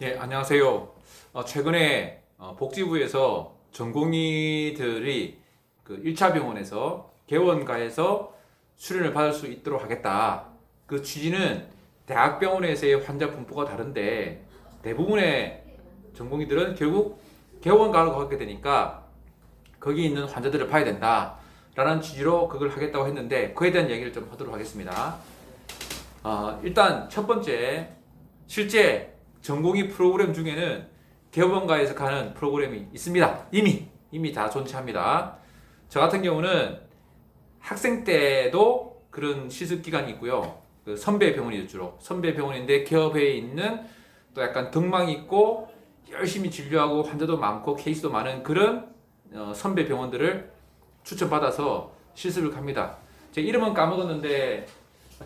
예, 안녕하세요. 어, 최근에 어, 복지부에서 전공의들이 그 1차 병원에서 개원가에서 수련을 받을 수 있도록 하겠다. 그 취지는 대학병원에서의 환자 분포가 다른데 대부분의 전공의들은 결국 개원가로 가게 되니까 거기 있는 환자들을 봐야 된다. 라는 취지로 그걸 하겠다고 했는데 그에 대한 얘기를 좀 하도록 하겠습니다. 어, 일단 첫 번째 실제 전공의 프로그램 중에는 개원가에서 가는 프로그램이 있습니다. 이미 이미 다 존재합니다. 저 같은 경우는 학생 때도 그런 실습 기간이 있고요. 그 선배 병원이죠 주로 선배 병원인데 기업에 있는 또 약간 덕망이 있고 열심히 진료하고 환자도 많고 케이스도 많은 그런 어, 선배 병원들을 추천받아서 실습을 갑니다. 제 이름은 까먹었는데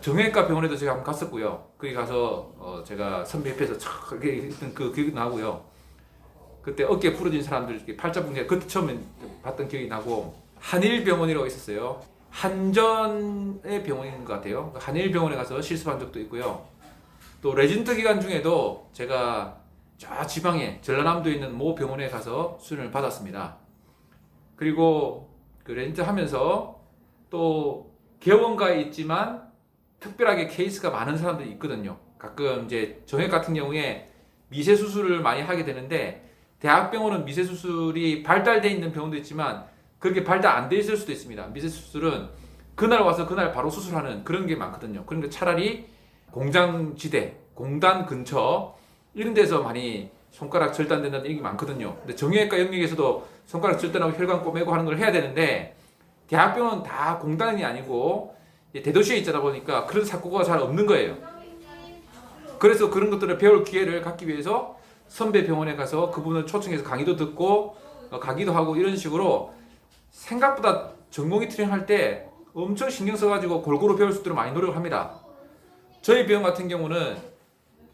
정형외과 병원에도 제가 한번 갔었고요. 거기 가서 어 제가 선배 옆에서 촥 이렇게 있던 그 기억이 나고요. 그때 어깨 부러진 사람들 이렇게 팔자 붕괴 그때 처음에 봤던 기억이 나고 한일병원이라고 있었어요. 한전의 병원인 것 같아요. 그 한일병원에 가서 실습한 적도 있고요. 또 레진트 기간 중에도 제가 저 지방에 전라남도에 있는 모 병원에 가서 수련을 받았습니다. 그리고 그 레진트 하면서 또 개원가에 있지만 특별하게 케이스가 많은 사람들이 있거든요. 가끔 이제 정액 같은 경우에 미세 수술을 많이 하게 되는데 대학병원은 미세 수술이 발달돼 있는 병원도 있지만 그렇게 발달 안 돼 있을 수도 있습니다. 미세 수술은 그날 와서 그날 바로 수술하는 그런 게 많거든요. 그러니까 차라리 공장 지대, 공단 근처 이런 데서 많이 손가락 절단된다는 얘기 많거든요. 근데 정형외과 영역에서도 손가락 절단하고 혈관 꼬매고 하는 걸 해야 되는데 대학병원은 다 공단이 아니고 이 대도시에 있다 보니까 그런 사고가 잘 없는 거예요. 그래서 그런 것들을 배울 기회를 갖기 위해서 선배 병원에 가서 그분을 초청해서 강의도 듣고 어, 가기도 하고 이런 식으로 생각보다 전공의 트레이닝 할 때 엄청 신경 써가지고 골고루 배울 수 있도록 많이 노력을 합니다. 저희 병원 같은 경우는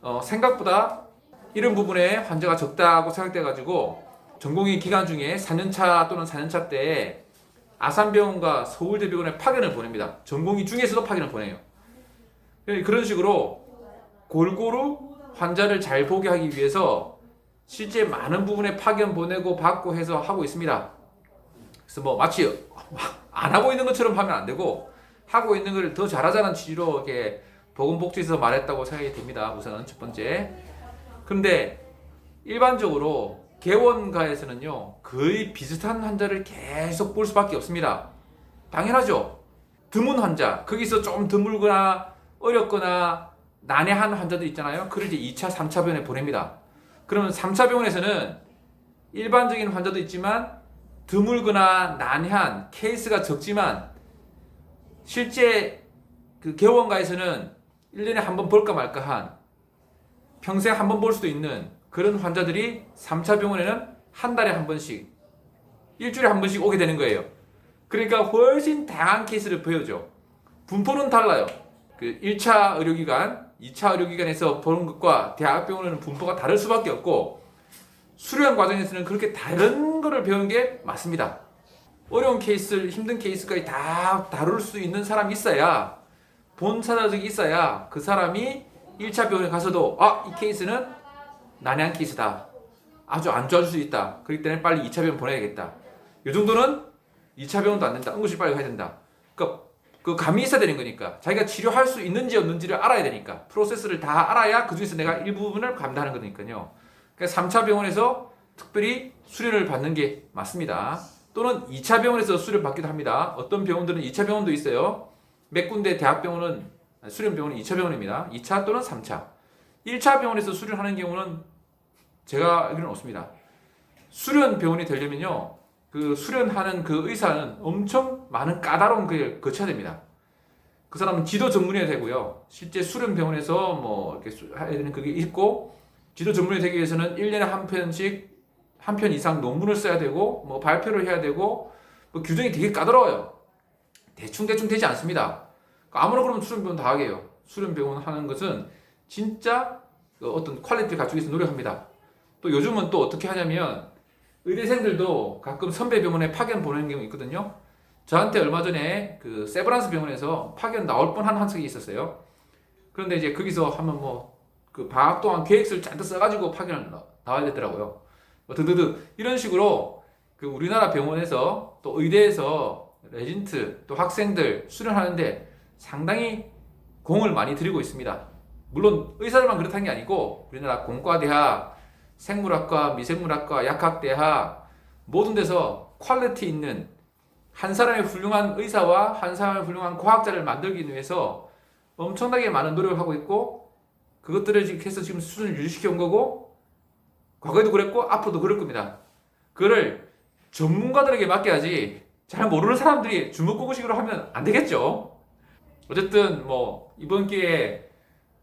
어, 생각보다 이런 부분에 환자가 적다고 생각돼가지고 전공의 기간 중에 4년차 또는 4년차 때 아산병원과 서울대병원에 파견을 보냅니다. 전공의 중에서도 파견을 보내요. 예, 그런 식으로 골고루 환자를 잘 보게 하기 위해서 실제 많은 부분에 파견 보내고 받고 해서 하고 있습니다. 그래서 뭐 마치 안 하고 있는 것처럼 하면 안 되고 하고 있는 걸 더 잘하자는 취지로 이렇게 보건복지에서 말했다고 생각이 됩니다. 우선은 첫 번째. 그런데 일반적으로 개원가에서는요 거의 비슷한 환자를 계속 볼 수밖에 없습니다. 당연하죠. 드문 환자 거기서 좀 드물거나 어렵거나 난해한 환자들 있잖아요. 그걸 이제 2차, 3차 병원에 보냅니다. 그러면 3차 병원에서는 일반적인 환자도 있지만 드물거나 난해한 케이스가 적지만 실제 그 개원가에서는 1년에 한 번 볼까 말까 한 평생 한 번 볼 수도 있는 그런 환자들이 3차 병원에는 한 달에 한 번씩 일주일에 한 번씩 오게 되는 거예요. 그러니까 훨씬 다양한 케이스를 보여줘. 분포는 달라요. 그 1차 의료기관, 2차 의료기관에서 보는 것과 대학병원에는 분포가 다를 수밖에 없고 수련 과정에서는 그렇게 다른 거를 배우는 게 맞습니다. 어려운 케이스, 힘든 케이스까지 다 다룰 수 있는 사람이 있어야 본 사자적이 있어야 그 사람이 1차 병원에 가서도 아, 이 케이스는 난해한 케이스다. 아주 안 좋아질 수 있다. 그렇기 때문에 빨리 2차 병원 보내야겠다. 이 정도는 2차 병원도 안 된다. 응급실 빨리 가야 된다. 그러니까 그 감이 있어야 되는 거니까 자기가 치료할 수 있는지 없는지를 알아야 되니까 프로세스를 다 알아야 그 중에서 내가 일부분을 감당하는 거니까요. 그러니까 3차 병원에서 특별히 수련을 받는 게 맞습니다. 또는 2차 병원에서 수련 받기도 합니다. 어떤 병원들은 2차 병원도 있어요. 몇 군데 대학병원은 수련 병원은 2차 병원입니다. 2차 또는 3차. 1차 병원에서 수련하는 경우는 제가 알기로는 없습니다. 수련 병원이 되려면요. 그 수련하는 그 의사는 엄청 많은 까다로운 걸 거쳐야 됩니다. 그 사람은 지도 전문의가 되고요. 실제 수련 병원에서 뭐 이렇게 수- 해야 되는 그게 있고 지도 전문의 되기 위해서는 1년에 한 편씩 한 편 이상 논문을 써야 되고 뭐 발표를 해야 되고 뭐 규정이 되게 까다로워요. 대충 대충 되지 않습니다. 아무나 그러면 수련 병원 다 하게요. 수련 병원 하는 것은 진짜 그 어떤 퀄리티를 갖추기 위해서 노력합니다. 또 요즘은 또 어떻게 하냐면 의대생들도 가끔 선배 병원에 파견 보내는 경우 있거든요. 저한테 얼마 전에 그 세브란스 병원에서 파견 나올 뻔한 한석이 있었어요. 그런데 이제 거기서 한번 뭐 그 방학 동안 계획서를 잔뜩 써가지고 파견을 나- 나와야 되더라고요. 뭐 드드드 이런 식으로 그 우리나라 병원에서 또 의대에서 레진트 또 학생들 수련하는데 상당히 공을 많이 들이고 있습니다. 물론 의사들만 그렇다는 게 아니고 우리나라 공과대학, 생물학과, 미생물학과, 약학대학 모든 데서 퀄리티 있는 한 사람의 훌륭한 의사와 한 사람의 훌륭한 과학자를 만들기 위해서 엄청나게 많은 노력을 하고 있고 그것들을 지금 해서 지금 수준을 유지시켜 온 거고 과거에도 그랬고 앞으로도 그럴 겁니다. 그거를 전문가들에게 맡겨야지 잘 모르는 사람들이 주먹구구식으로 하면 안 되겠죠. 어쨌든 뭐 이번 기회에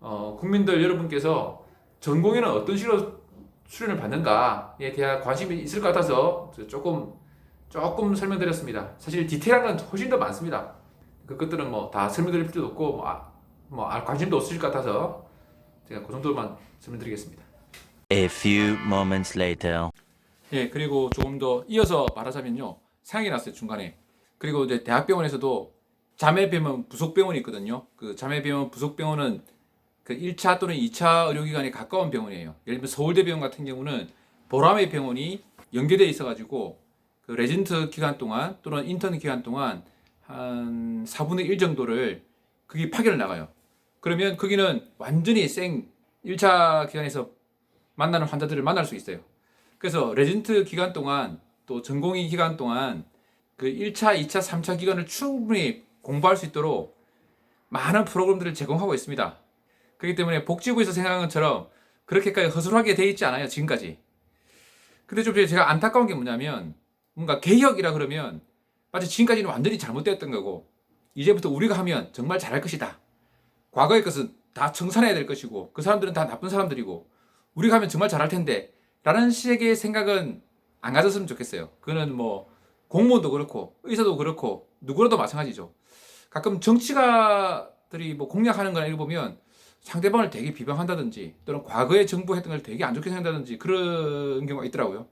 어, 국민들 여러분께서 전공에는 어떤 식으로 수련을 받는가에 대한 관심이 있을 것 같아서 조금 조금 설명드렸습니다. 사실 디테일한 건 훨씬 더 많습니다. 그 것들은 뭐 다 설명드릴 필요도 없고 뭐, 아, 뭐 알- 관심도 없으실 것 같아서 제가 그 정도만 설명드리겠습니다. A few moments later. 예, 그리고 조금 더 이어서 말하자면요. 상이 났어요, 중간에. 그리고 이제 대학병원에서도 자매병원 부속병원이 있거든요. 그 자매병원 부속병원은 그 1차 또는 2차 의료기관에 가까운 병원이에요. 예를 들면 서울대병원 같은 경우는 보라매 병원이 연계되어 있어가지고 그 레진트 기간 동안 또는 인턴 기간 동안 한 4분의 1 정도를 그게 파견을 나가요. 그러면 거기는 완전히 생 1차 기간에서 만나는 환자들을 만날 수 있어요. 그래서 레진트 기간 동안 또 전공의 기간 동안 그 1차, 2차, 3차 기간을 충분히 공부할 수 있도록 많은 프로그램들을 제공하고 있습니다. 그렇기 때문에 복지부에서 생각한 것처럼 그렇게까지 허술하게 돼 있지 않아요, 지금까지. 근데 좀 제가 안타까운 게 뭐냐면 뭔가 개혁이라 그러면 마치 지금까지는 완전히 잘못되었던 거고 이제부터 우리가 하면 정말 잘할 것이다. 과거의 것은 다 청산해야 될 것이고 그 사람들은 다 나쁜 사람들이고 우리가 하면 정말 잘할 텐데 라는 식의 생각은 안 가졌으면 좋겠어요. 그거는 뭐 공무원도 그렇고 의사도 그렇고 누구라도 마찬가지죠. 가끔 정치가들이 뭐 공약하는 거나 이거 보면 상대방을 되게 비방한다든지 또는 과거에 정부 했던 걸 되게 안 좋게 생각한다든지 그런 경우가 있더라고요.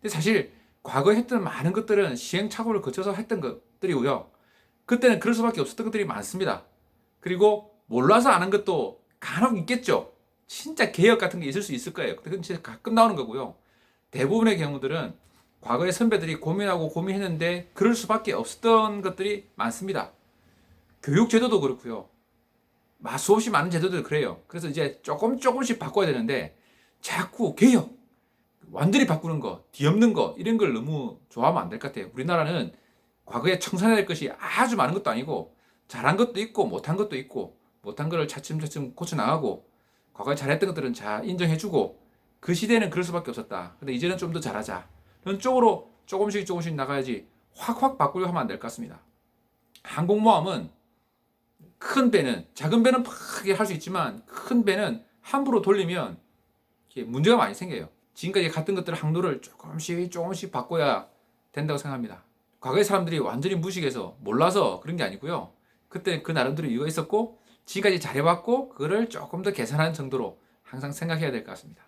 근데 사실 과거에 했던 많은 것들은 시행착오를 거쳐서 했던 것들이고요. 그때는 그럴 수밖에 없었던 것들이 많습니다. 그리고 몰라서 아는 것도 간혹 있겠죠. 진짜 개혁 같은 게 있을 수 있을 거예요. 그건 진짜 가끔 나오는 거고요. 대부분의 경우들은 과거의 선배들이 고민하고 고민했는데 그럴 수밖에 없었던 것들이 많습니다. 교육 제도도 그렇고요. 마 수없이 많은 제도들 그래요. 그래서 이제 조금 조금씩 바꿔야 되는데 자꾸 개혁, 완전히 바꾸는 거, 뒤엎는 거 이런 걸 너무 좋아하면 안 될 것 같아요. 우리나라는 과거에 청산해야 될 것이 아주 많은 것도 아니고 잘한 것도 있고 못한 것도 있고 못한 거를 차츰차츰 고쳐 나가고 과거에 잘했던 것들은 잘 인정해주고 그 시대는 그럴 수밖에 없었다. 근데 이제는 좀 더 잘하자. 그런 쪽으로 조금씩 조금씩 나가야지 확확 바꾸려 하면 안 될 것 같습니다. 항공모함은 큰 배는 작은 배는 크게 할 수 있지만 큰 배는 함부로 돌리면 문제가 많이 생겨요. 지금까지 갔던 것들을 항로를 조금씩 조금씩 바꿔야 된다고 생각합니다. 과거의 사람들이 완전히 무식해서 몰라서 그런 게 아니고요. 그때 그 나름대로 이유가 있었고 지금까지 잘해왔고 그거를 조금 더 개선하는 정도로 항상 생각해야 될 것 같습니다.